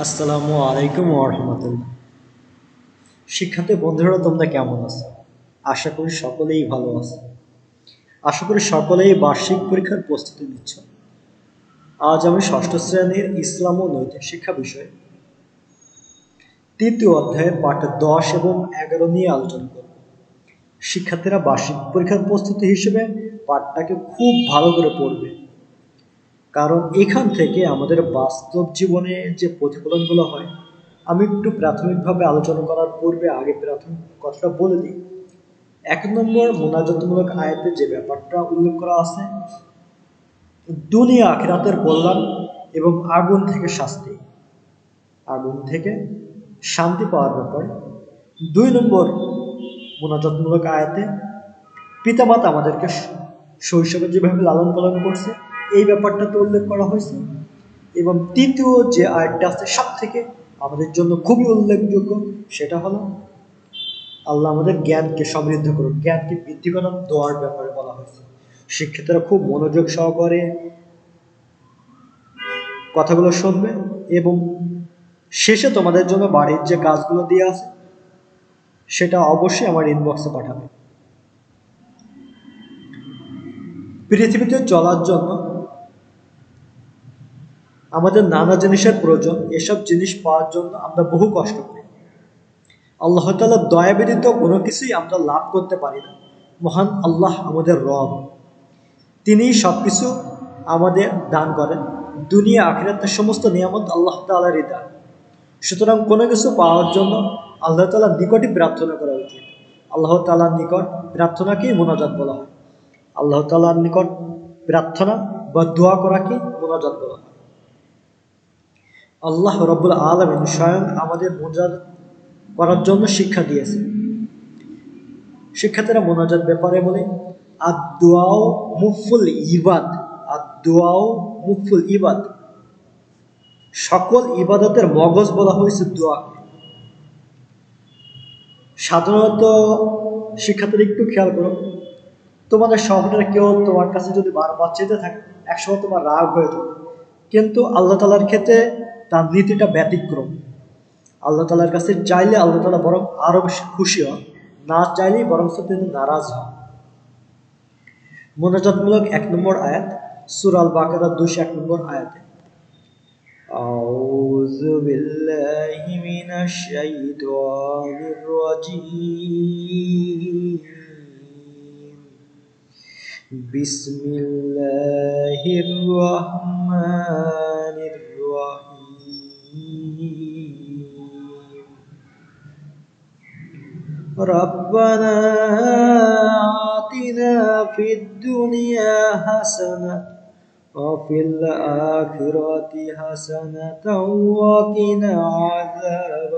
আসসালামু আলাইকুম রহমতুল্লাহ। শিক্ষার্থী বন্ধুরা, তোমরা কেমন আছো? আশা করি সকলেই ভালো আছো। আশা করি সকলেই বার্ষিক পরীক্ষার প্রস্তুতি নিচ্ছ। আজ আমি ষষ্ঠ শ্রেণির ইসলাম ও নৈতিক শিক্ষা বিষয়ে তৃতীয় অধ্যায়ের পাঠ দশ এবং এগারো নিয়ে আলোচনা করব। শিক্ষার্থীরা বার্ষিক পরীক্ষার প্রস্তুতি হিসেবে পাঠটাকে খুব ভালো করে পড়বে। কারণ এখান থেকে আমাদের বাস্তব জীবনে যে প্রতিফলনগুলো হয়, আমি একটু প্রাথমিকভাবে আলোচনা করার পূর্বে আগে প্রাথমিক কথাটা বলে দিই। এক নম্বর মোনাজাতমূলক আয়াতে যে ব্যাপারটা উল্লেখ করা আছে, দুনিয়া আখিরাতের কল্যাণ এবং আগুন থেকে শাস্তি। আগুন থেকে শান্তি পাওয়ার ব্যাপারে। দুই নম্বর মোনাজাতমূলক আয়াতে পিতামাতা আমাদেরকে শৈশবে যেভাবে লালন পালন করছে এই ব্যাপারটাতে উল্লেখ করা হয়েছে। এবং তৃতীয় যে আয়টা আছে সব থেকে আমাদের জন্য খুবই উল্লেখযোগ্য, সেটা হলো, আল্লাহ আমাদের জ্ঞানকে সমৃদ্ধ করুক। জ্ঞানকে বৃদ্ধি করার দোয়ার ব্যাপারে বলা হয়েছে। শিক্ষিতরা খুব মনোযোগ সহকারে কথাগুলো শুনবে এবং শেষে তোমাদের জন্য বাড়ির যে কাজগুলো দিয়ে আছে, সেটা অবশ্যই আমার ইনবক্সে পাঠাবে। পৃথিবীতে চলার জন্য আমাদের নানা জিনিসের প্রয়োজন, এসব জিনিস পাওয়ার জন্য আমরা বহু কষ্ট করি। আল্লাহ তালার দয়া ব্যতীত কোনো কিছুই আমরা লাভ করতে পারি না। মহান আল্লাহ আমাদের রব। তিনি সব কিছু আমাদের দান করেন। দুনিয়া, আখিরাতের সমস্ত নিয়ামত আল্লাহ তালারই দান। সুতরাং কোনো কিছু পাওয়ার জন্য আল্লাহ তালার নিকটই প্রার্থনা করা উচিত। আল্লাহ তালার নিকট প্রার্থনাকেই মোনাজাত বলা হয়। আল্লাহ তালার নিকট প্রার্থনা বা দোয়া করাকে মোনাজাত বলা হয়। আল্লাহ রব্বুল আলমিন স্বয়ং আমাদের মোনাজাত করার জন্য শিক্ষা দিয়েছে শিক্ষার্থীরা মোনাজাত ব্যাপারে বলে আদুয়াও মুফুল ইবাদ আদুয়াও মুফুল ইবাদ। সকল ইবাদতের মগজ বলা হয়েছে দোয়া। সাধারণত শিক্ষার্থীরা একটু খেয়াল করো, তোমাদের সহপাঠীরা কেউ তোমার কাছে যদি বারবার চেতে থাকে, একসময় তোমার রাগ হয়ে যাবে। কিন্তু আল্লাহ তালার ক্ষেত্রে তার নীতিটা ব্যতিক্রম আল্লাহ তালার কাছে চাইলে আল্লাহ তালা বরং আরো বেশি খুশি হন না চাইলেই বরং তিনি নারাজ হন মোনাজাতমূলক এক নম্বর আয়াত সুরাল বাকারা দুশো এক নম্বর আয়াতে أعوذ بالله من الشيطان الرجيم بسم الله الرحمن الرحيم ربنا آتنا في الدنيا حسنة وفي الآخرة حسنة وقنا عذاب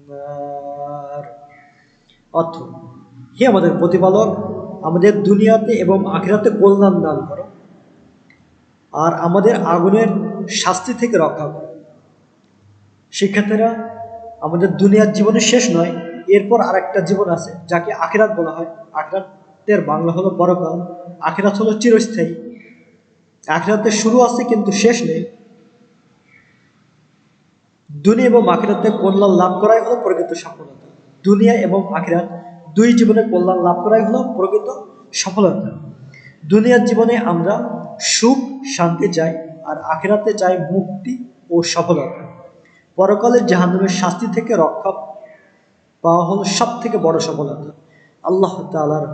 النار অর্থ হে আমাদের প্রতিপালক আমাদের দুনিয়াতে এবং আখিরাতে কল্যাণ দান করো আর আমাদের আগুনের শাস্তি থেকে রক্ষা করো শিক্ষার্থীরা, আমাদের দুনিয়ার জীবনে শেষ নয়, এরপর আর একটা জীবন আছে, যাকে আখেরাত বলা হয়। আখিরাতের বাংলা হলো পরকাল আখেরাত হলো চিরস্থায়ী। আখিরাতের শুরু আছে কিন্তু শেষ নেই। দুনিয়া এবং আখেরাতে কল্যাণ লাভ করাই হলো প্রকৃত সফলতা। দুনিয়া এবং আখেরাত দুই জীবনে কল্যাণ লাভ করাই হলো প্রকৃত সফলতা। দুনিয়ার জীবনে আমরা সুখ, শান্তি চাই, আর আখেরাতে চাই মুক্তি ও সফলতা। পরকালের জাহান্নামের শাস্তি থেকে রক্ষা পাওয়া হলো সব থেকে বড় সফলতা। আল্লাহ তালার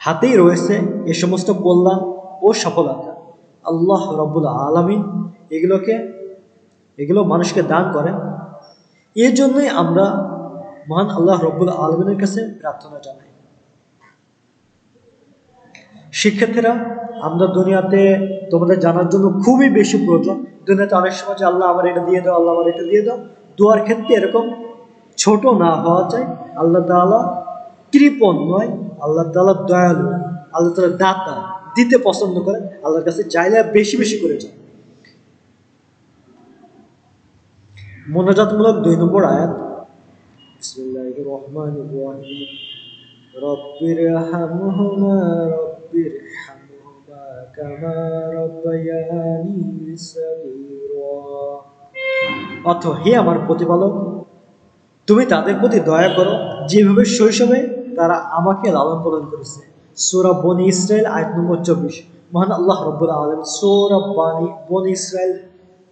হাতেই রয়েছে এ সমস্ত কল্যাণ ও সফলতা। আল্লাহ রব্বুল আলমিন এগুলোকে, এগুলো মানুষকে দান করেন। এর জন্যই আমরা মহান আল্লাহ রব্বুল আলমিনের কাছে প্রার্থনা জানাই। শিক্ষার্থীরা, আমরা দুনিয়াতে তোমাদের জানার জন্য খুবই বেশি প্রয়োজন। দুনিয়াতে অনেক সময় যে আল্লাহ আমার এটা দিয়ে দাও, আল্লাহ আমার এটা দিয়ে দাও। দোয়ার ক্ষেত্রে এরকম ছোট না হওয়া চাই। আল্লাহ তালা কৃপণ নয়, আল্লাহ তালা দয়ালু। আল্লাহ তালা দাতা, দিতে পছন্দ করেন আল্লাহর কাছে চাইলে বেশি বেশি করে চান মোনাজাতমূলক দুই নম্বর আয়াত। বিসমিল্লাহির রহমানির রহিম। রব্বির হামহুমা রব্বির হামহুমা কামা রব্বায়ানি সগীরা অথ হে আমার প্রতিপালক, তুমি তাদের প্রতি দয়া করো, যেভাবে শৈশবে তারা আমাকে লালন পালন করেছে। সৌরা বনি ইসরায়েল আয়াত নম্বর চব্বিশ। মহান আল্লাহ রব্বুল আলম সৌরা বানি, বনি ইসরায়েল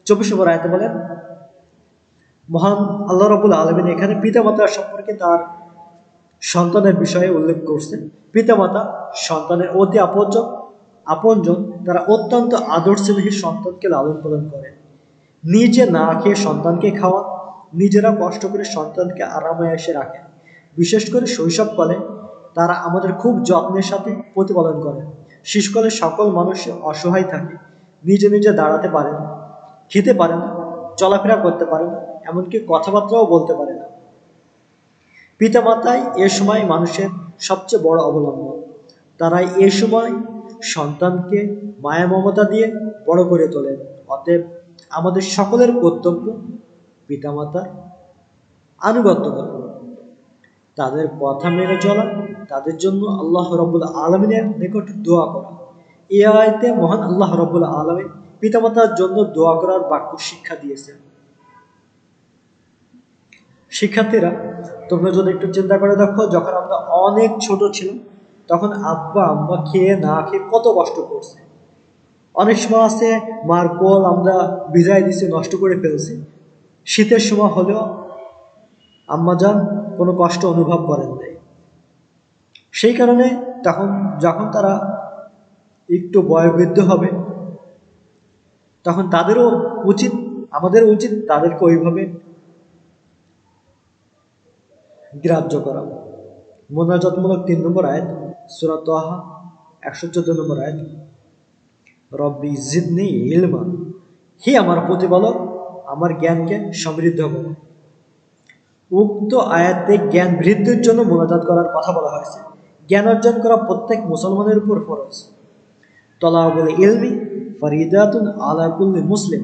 চব্বিশ নম্বর আয়তে বলেন, মহান আল্লাহ রব্বুল আলমিন এখানে পিতামাতার সম্পর্কে তার সন্তানের বিষয়ে উল্লেখ করছেন। পিতামাতা, সন্তানের অতি আপনজন আপনজন তারা অত্যন্ত আদর সন্তানকে লালন পালন করেন নিজে না খেয়ে সন্তানকে খাওয়া, নিজেরা কষ্ট করে সন্তানকে আরামে এসে রাখেন বিশেষ করে শৈশবকালে তারা আমাদের খুব যত্নের সাথে প্রতিপালন করেন শিশুকালে সকল মানুষ অসহায় থাকে, নিজে নিজে দাঁড়াতে পারে না, খেতে পারে না, চলাফেরা করতে পারে না, এমনকি কথাবার্তাও বলতে পারে না। পিতামাতাই এ সময় মানুষের সবচেয়ে বড় অবলম্বন। তারাই এ সময় সন্তানকে মায়া মমতা দিয়ে বড় করে তোলেন। অতএব আমাদের সকলের কর্তব্য পিতামাতার আনুগত্য করা তাদের কথা মেনে চলা, তাদের জন্য আল্লাহ রবুল আলমিনের নিকট দোয়া করা। এ আয়তে মহান আল্লাহ রবুল আলমিন পিতামাতার জন্য দোয়া করার বাক্য শিক্ষা দিয়েছেন। শিক্ষার্থীরা, তোমরা যদি একটু চিন্তা করে দেখো, যখন আমরা অনেক ছোট ছিলাম, তখন আব্বা, আম্মা খেয়ে না খেয়ে কত কষ্ট করছে। অনেক সময় আছে, মার কোল আমরা বিদায় দিছি, নষ্ট করে ফেলছি। শীতের সময় হলেও আম্মা যান, কোনো কষ্ট অনুভব করেন নাই। সেই কারণে তখন, যখন তারা একটু বয়োবৃদ্ধ হবে, তখন তাদেরও উচিত, আমাদের উচিত তাদেরকে ওইভাবে গ্রাহ্য করা। মোনাজাতমূলক তিন নম্বর আয়াত সুরাত একশো চোদ্দ নম্বর আয়াত। রব্বি জিদনি ইলমা। হে আমার প্রতিপালক, আমার জ্ঞানকে সমৃদ্ধ করো। উক্ত আয়াতে জ্ঞান বৃদ্ধির জন্য মোনাজাত করার কথা বলা হয়েছে। জ্ঞান অর্জন করা প্রত্যেক মুসলমানের উপর ফরজ। তলাবুল ইলমি ফরিদাতুন আলাকুল্লি মুসলিম।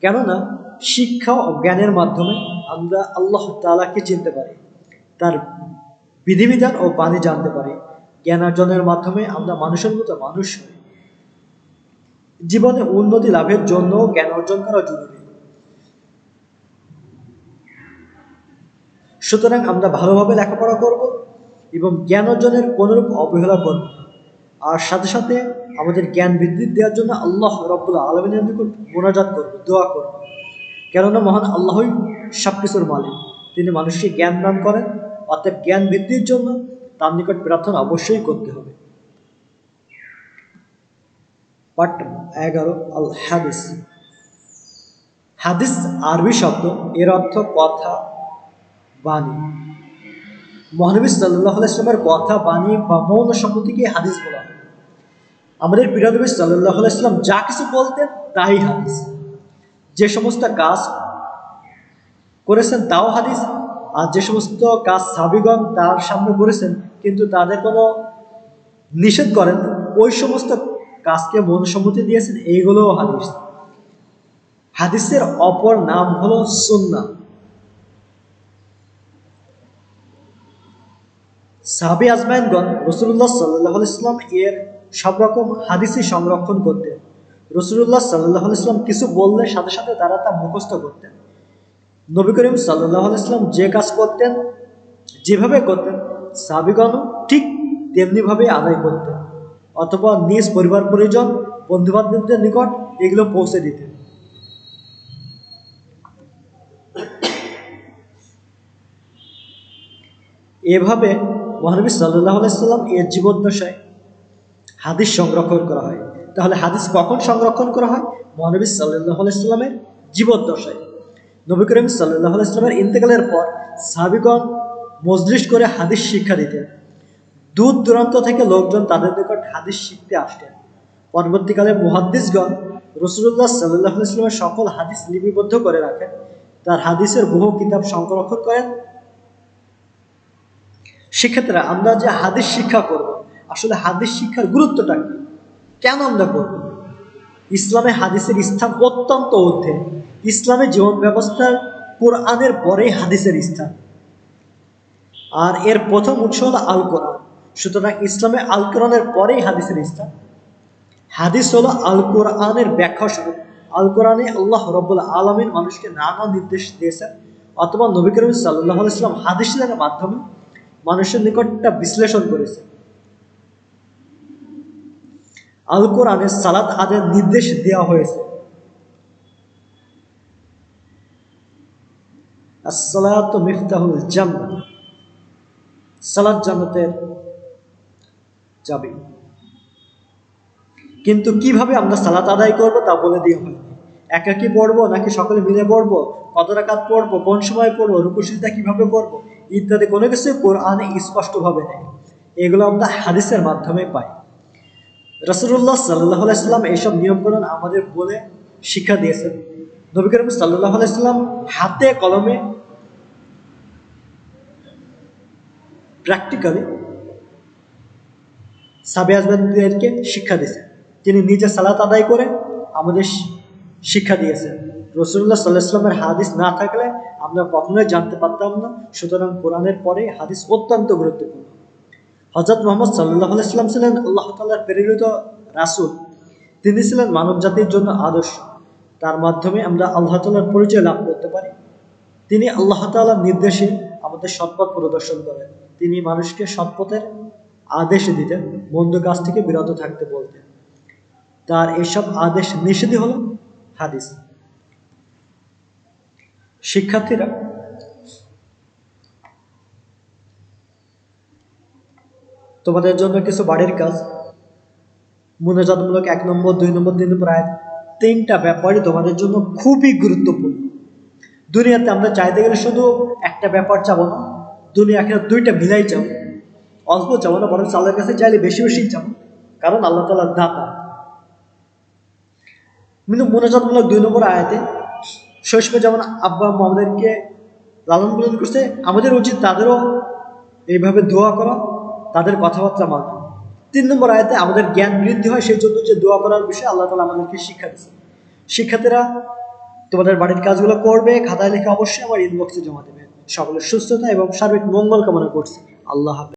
কেননা, শিক্ষা ও জ্ঞানের মাধ্যমে আমরা আল্লাহ তালাকে চিনতে পারি। তার বিধিবিধান ও বাণী জানতে পারি। জ্ঞান অর্জনের মাধ্যমে আমরা মানুষের মতো মানুষ হই। জীবনে উন্নতি লাভের জন্য জ্ঞান অর্জন করা জরুরি। সুতরাং আমরা ভালোভাবে লেখাপড়া করব এবং জ্ঞান অর্জনের কোনোরূপ অবহেলা করব। আর সাথে সাথে আমাদের জ্ঞান বৃদ্ধি দেওয়ার জন্য আল্লাহ রব্বুল আলমিনের নিকট মোনাজাত করব, দোয়া করব। কেননা মহান আল্লাহই সব কিছুর মালিক। তিনি মানুষকে জ্ঞান দান করেন, অর্থাৎ জ্ঞান বৃদ্ধির জন্য তার নিকট প্রার্থনা অবশ্যই করতে হবে। পাঠ এগারো আল হাদিস হাদিস আরবি শব্দ, এর অর্থ কথা, বাণী। মহানবী সাল্লাহ ইসলামের কথা, বাণী বা মৌন সম্পত্তিকে হাদিস বলা হয়। আমাদের প্রিয়নবী সাল্লাহ ইসলাম যা কিছু বলতেন, তাই হাদিস। যে সমস্ত কাজ করেছেন, তাও হাদিস। আর যে সমস্ত কাজ সাবিগণ তার সামনে করেছেন, কিন্তু তাদের কোনো নিষেধ করেন ওই সমস্ত কাজকে মনসম্মতি দিয়েছেন এইগুলোও হাদিস। হাদিসের অপর নাম হলো সুন্না সাহাবি আজমাইনগণ রসুল্লাহ সাল্লাহ ইসলাম এর সব রকম হাদিসই সংরক্ষণ করতেন। রসুল্লাহ সাল্লাহ ইসলাম কিছু বললে সাথে সাথে তারা তা মুখস্থ করতেন। নবী করিম সাল্লাহ ইসলাম যে কাজ করতেন, যেভাবে করতেন সাবিগণও ঠিক তেমনিভাবে আদায় করতেন। অথবা নিজ পরিবার পরিজন, বন্ধুবান্ধবদের নিকট এগুলো পৌঁছে দিতেন। এভাবে মহানবী সাল্লাহ সাল্লাম এর জীবদ্দশায় হাদিস সংরক্ষণ করা হয়। তাহলে হাদিস কখন সংরক্ষণ করা হয়? মহানবী সাল্লাহ সাল্লামের জীবদ্দশায়। নবী করিম সাল্লাহ ইসলামের ইন্তেকালের পর সাবিগণ মজলিস করে হাদিস শিক্ষা দিতেন। দূর দূরান্ত থেকে লোকজন তাদের নিকট হাদিস শিখতে আসতেন। পরবর্তীকালে মুহাদ্দিসগণ রসুল্লাহ সাল্লাহ ইসলামের সকল হাদিস লিপিবদ্ধ করে রাখেন। তার হাদিসের বহু কিতাব সংরক্ষণ করেন। সেক্ষেত্রে আমরা যে হাদিস শিক্ষা করব, আসলে হাদিস শিক্ষার গুরুত্বটা কি? কেন আমরা করব? ইসলামে হাদিসের স্থান অত্যন্ত ঊর্ধ্বে। ইসলামের জীবন ব্যবস্থার কোরআনের পরেই হাদিসের স্থান। আর এর প্রথম উৎস হলো আল কোরআন সুতরাং ইসলামে আল কোরআনের পরেই হাদিসের স্থান। হাদিস হলো আল কোরআনের ব্যাখ্যা স্বরূপ। আল কোরআনে আল্লাহ রব্বুল আলমিন মানুষকে নানা নির্দেশ দিয়েছেন, অথবা নবী করিম সাল্লাহ ইসলাম হাদিসের মাধ্যমে মানুষের নিকটটা বিশ্লেষণ করেছে আল কোরআনে সালাত আদের নির্দেশ দেওয়া হয়েছে। আসসালাত মিফতাহুল জান্নাত সালাত জান্নাতের চাবি। কিন্তু কীভাবে আমরা সালাত আদায় করব তা বলে দিয়ে হয়নি। একাকি পড়ব নাকি সকলে মিলে পড়ব? কত রাকাত পড়ব? কোন সময় পড়ব? রুকুশিদা কীভাবে করব? ইত্যাদি কোনো কিছু কোরআনে স্পষ্টভাবে নেই। এগুলো আমরা হাদিসের মাধ্যমে পাই। রসুল্লাহ সাল্লাহ আলাইসাল্লাম এইসব নিয়মকানুন আমাদের বলে শিক্ষা দিয়েছেন। নবী করিম সাল্লাহ আলাইসাল্লাম হাতে কলমে প্র্যাকটিক্যালি সাবে আজবানদেরকে শিক্ষা দিয়েছেন। তিনি নিজে সালাত আদায় করে আমাদের শিক্ষা দিয়েছেন। রসুল্লাহ সাল্লাহ ইসলামের হাদিস না থাকলে আমরা কখনোই জানতে পারতাম না। সুতরাং কোরআনের পরে হাদিস অত্যন্ত গুরুত্বপূর্ণ। হজরত মোহাম্মদ সাল্লাহ ইসলাম ছিলেন আল্লাহ তাল্লার প্রেরিত রাসুল। তিনি ছিলেন মানব জাতির জন্য আদর্শ। তার মাধ্যমে আমরা আল্লাহ তাল্লার পরিচয় লাভ করতে পারি। তিনি আল্লাহ তাল্লার নির্দেশে আমাদের সৎপথ প্রদর্শন করেন। তিনি মানুষকে সৎপথের আদেশ দিতেন, মন্দ কাজ থেকে বিরত থাকতে বলতেন। তার এসব আদেশ নিষেধই হলো হাদিস। শিক্ষার্থীরা তোমাদের জন্য কিছু বাড়ির কাজ। মনোজাতমূলক এক নম্বর, দুই নম্বর তিন নম্বর আয়াত তিনটা ব্যাপারই তোমাদের জন্য খুবই গুরুত্বপূর্ণ। দুনিয়াতে আমরা চাইতে গেলে শুধু একটা ব্যাপার চাবো না দুনিয়াকে দুইটা মিলাই যাব অল্প চাবো না বরং আল্লাহর কাছে চাইলে বেশি বেশি চাবো, কারণ আল্লাহ তালার দাতা। কিন্তু মনোজাতমূলক দুই নম্বর আয়াতে শৈশবে যেমন আব্বা আমাদেরকে লালন পালন করছে, আমাদের উচিত তাদেরও এইভাবে দোয়া করা তাদের কথাবার্তা মানা তিন নম্বর আয়তে আমাদের জ্ঞান বৃদ্ধি হয়, সেই জন্য যে দোয়া করার বিষয়ে আল্লাহ তালা আমাদেরকে শিক্ষা দিচ্ছে শিক্ষার্থীরা, তোমাদের বাড়ির কাজগুলো করবে, খাতায় লেখা অবশ্যই আমার ইনবক্সে জমা দেবে। সকলের সুস্থতা এবং সার্বিক মঙ্গল কামনা করছে। আল্লাহ হাফেজ।